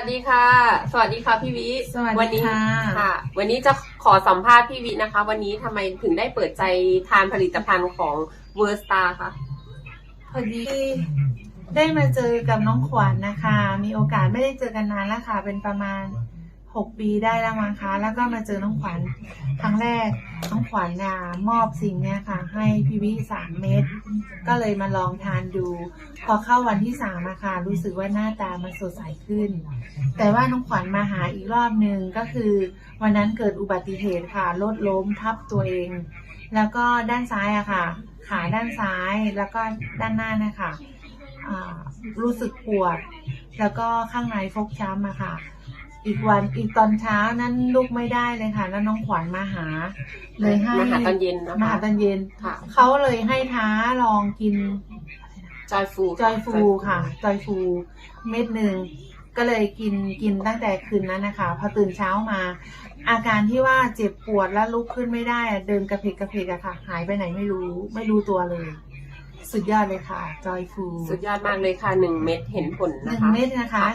วัสดีค่ะ สวัสดีค่ะพี่วิสวัสดีวันนี้ค่ะค่ะ วันนี้จะขอสัมภาษณ์พี่วินะคะ วันนี้ทำไมถึงได้เปิดใจทานผลิตภัณฑ์ของเวอร์สตาร์คะพอดีได้มาเจอกับน้องขวัญนะคะ มีโอกาสไม่ได้เจอกันนานแล้วค่ะ เป็นประมาณ หกปีได้แล้วมั้งคะ แล้วก็มาเจอน้องขวัญครั้งแรก น้องขวัญน่ะมอบสิ่งเนี้ยค่ะ ให้พี่วิสามเม็ด ก็เลยมาลองทานดู พอเข้าวันที่สามอะค่ะ รู้สึกว่าหน้าตามันสดใสขึ้น แต่ว่าน้องขวัญมาหาอีกรอบหนึ่งก็คือ วันนั้นเกิดอุบัติเหตุค่ะ รถล้มทับตัวเอง แล้วก็ด้านซ้ายอะค่ะ ขาด้านซ้าย แล้วก็ด้านหน้านะคะอ่ารู้สึกปวด แล้วก็ข้างในฟกช้ำอะค่ะ อีกวันอีกตอนเช้านั้นลุกไม่ได้เลยค่ะ แล้วน้องขวัญมาหา เลยให้มาหาตอนเย็นนะมาคะหาตอนเย็นค่ะเขาเลยให้ท้าลองกินจอยฟูจอยฟูค่ะจอยฟูเม็ดหนึ่งก็เลยกินกินตั้งแต่คืนนั้นนะคะ พอตื่นเช้ามา อาการที่ว่าเจ็บปวดแล้วลุกขึ้นไม่ได้อะเดินกระเพกกระเพกอะค่ะ หายไปไหนไม่รู้ไม่รู้ตัวเลย สุดยอดเลยค่ะ จอยฟู สุดยอดมากเลยค่ะหนึ่งเม็ดเห็นผลหนะนึ่งคะเม็ดนะคะ